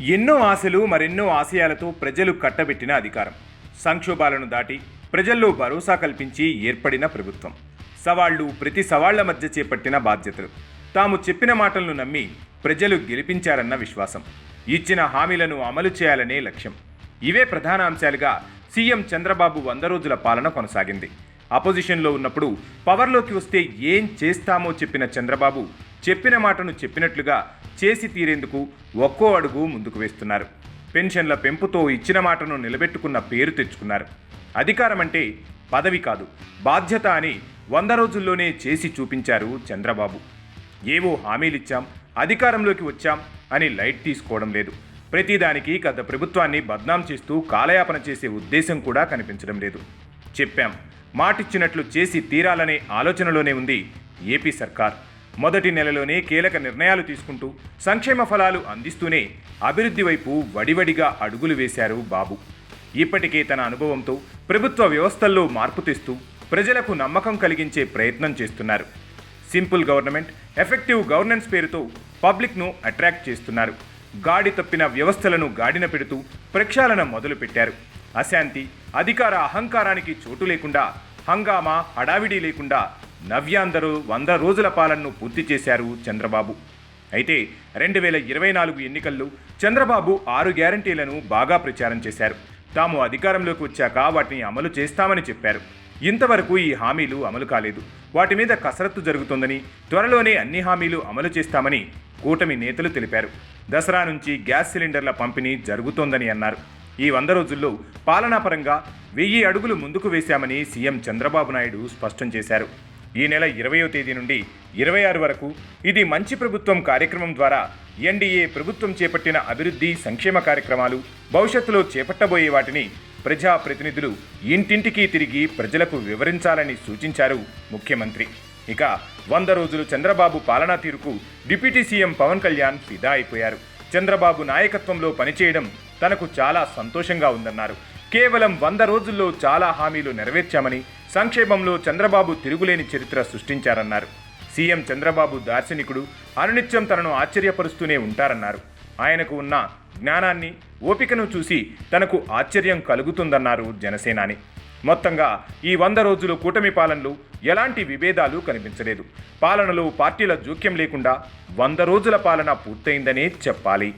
ఎన్నో ఆశలు మరెన్నో ఆశయాలతో ప్రజలు కట్టబెట్టిన అధికారం. సంక్షోభాలను దాటి ప్రజల్లో భరోసా కల్పించి ఏర్పడిన ప్రభుత్వం. సవాళ్ళు ప్రతి సవాళ్ళ మధ్య చేపట్టిన బాధ్యతలు. తాము చెప్పిన మాటలను నమ్మి ప్రజలు గెలిపించారన్న విశ్వాసం. ఇచ్చిన హామీలను అమలు చేయాలనే లక్ష్యం. ఇవే ప్రధాన అంశాలుగా సీఎం చంద్రబాబు వంద రోజుల పాలన కొనసాగింది. అపోజిషన్లో ఉన్నప్పుడు పవర్లోకి వస్తే ఏం చేస్తామో చెప్పిన చంద్రబాబు చెప్పిన మాటను చెప్పినట్లుగా చేసి తీరేందుకు ఒక్కో అడుగు ముందుకు వేస్తున్నారు. పెన్షన్ల పెంపుతో ఇచ్చిన మాటను నిలబెట్టుకున్న పేరు తెచ్చుకున్నారు. అధికారం అంటే పదవి కాదు బాధ్యత అని వంద రోజుల్లోనే చేసి చూపించారు చంద్రబాబు. ఏవో హామీలిచ్చాం అధికారంలోకి వచ్చాం అని లైట్ తీసుకోవడం లేదు. ప్రతిదానికి గత ప్రభుత్వాన్ని బద్నాం చేస్తూ కాలయాపన చేసే ఉద్దేశం కూడా కనిపించడం లేదు. చెప్పాం మాటిచ్చినట్లు చేసి తీరాలనే ఆలోచనలోనే ఉంది ఏపీ సర్కార్. మొదటి నెలలోనే కీలక నిర్ణయాలు తీసుకుంటూ సంక్షేమ ఫలాలు అందిస్తూనే అభివృద్ధి వైపు వడివడిగా అడుగులు వేశారు బాబు. ఇప్పటికే తన అనుభవంతో ప్రభుత్వ వ్యవస్థల్లో మార్పు తెస్తూ ప్రజలకు నమ్మకం కలిగించే ప్రయత్నం చేస్తున్నారు. సింపుల్ గవర్నమెంట్ ఎఫెక్టివ్ గవర్నెన్స్ పేరుతో పబ్లిక్ను అట్రాక్ట్ చేస్తున్నారు. గాడి తప్పిన వ్యవస్థలను గాడిన పెడుతూ ప్రక్షాళన మొదలుపెట్టారు. అశాంతి అధికార అహంకారానికి చోటు లేకుండా హంగామా హడావిడి లేకుండా నవ్యాందరూ వంద రోజుల పాలనను పూర్తి చేశారు చంద్రబాబు. అయితే రెండు వేల ఇరవై నాలుగు ఎన్నికల్లో చంద్రబాబు ఆరు గ్యారంటీలను బాగా ప్రచారం చేశారు. తాము అధికారంలోకి వచ్చాక వాటిని అమలు చేస్తామని చెప్పారు. ఇంతవరకు ఈ హామీలు అమలు కాలేదు. వాటి మీద కసరత్తు జరుగుతోందని త్వరలోనే అన్ని హామీలు అమలు చేస్తామని కూటమి నేతలు తెలిపారు. దసరా నుంచి గ్యాస్ సిలిండర్ల పంపిణీ జరుగుతోందని అన్నారు. ఈ వంద రోజుల్లో పాలనాపరంగా వెయ్యి అడుగులు ముందుకు వేశామని సీఎం చంద్రబాబు నాయుడు స్పష్టం చేశారు. ఈ నెల ఇరవయో తేదీ నుండి ఇరవై ఆరు వరకు ఇది మంచి ప్రభుత్వం కార్యక్రమం ద్వారా ఎన్డీఏ ప్రభుత్వం చేపట్టిన అభివృద్ధి సంక్షేమ కార్యక్రమాలు భవిష్యత్తులో చేపట్టబోయే వాటిని ప్రజా ప్రతినిధులు ఇంటింటికి తిరిగి ప్రజలకు వివరించాలని సూచించారు ముఖ్యమంత్రి. ఇక వంద రోజులు చంద్రబాబు పాలనా తీరుకు డిప్యూటీ సీఎం పవన్ కళ్యాణ్ ఫిదా అయిపోయారు. చంద్రబాబు నాయకత్వంలో పనిచేయడం తనకు చాలా సంతోషంగా ఉందన్నారు. కేవలం వంద రోజుల్లో చాలా హామీలు నెరవేర్చామని సంక్షేమంలో చంద్రబాబు తిరుగులేని చరిత్ర సృష్టించారన్నారు. సీఎం చంద్రబాబు దార్శనికుడు అనునిత్యం తనను ఆశ్చర్యపరుస్తూనే ఉంటారన్నారు. ఆయనకు ఉన్న జ్ఞానాన్ని ఓపికను చూసి తనకు ఆశ్చర్యం కలుగుతుందన్నారు జనసేనాని. మొత్తంగా ఈ వంద రోజులు కూటమి పాలనలో ఎలాంటి విభేదాలు కనిపించలేదు. పాలనలో పార్టీల జోక్యం లేకుండా వంద రోజుల పాలన పూర్తయిందనే చెప్పాలి.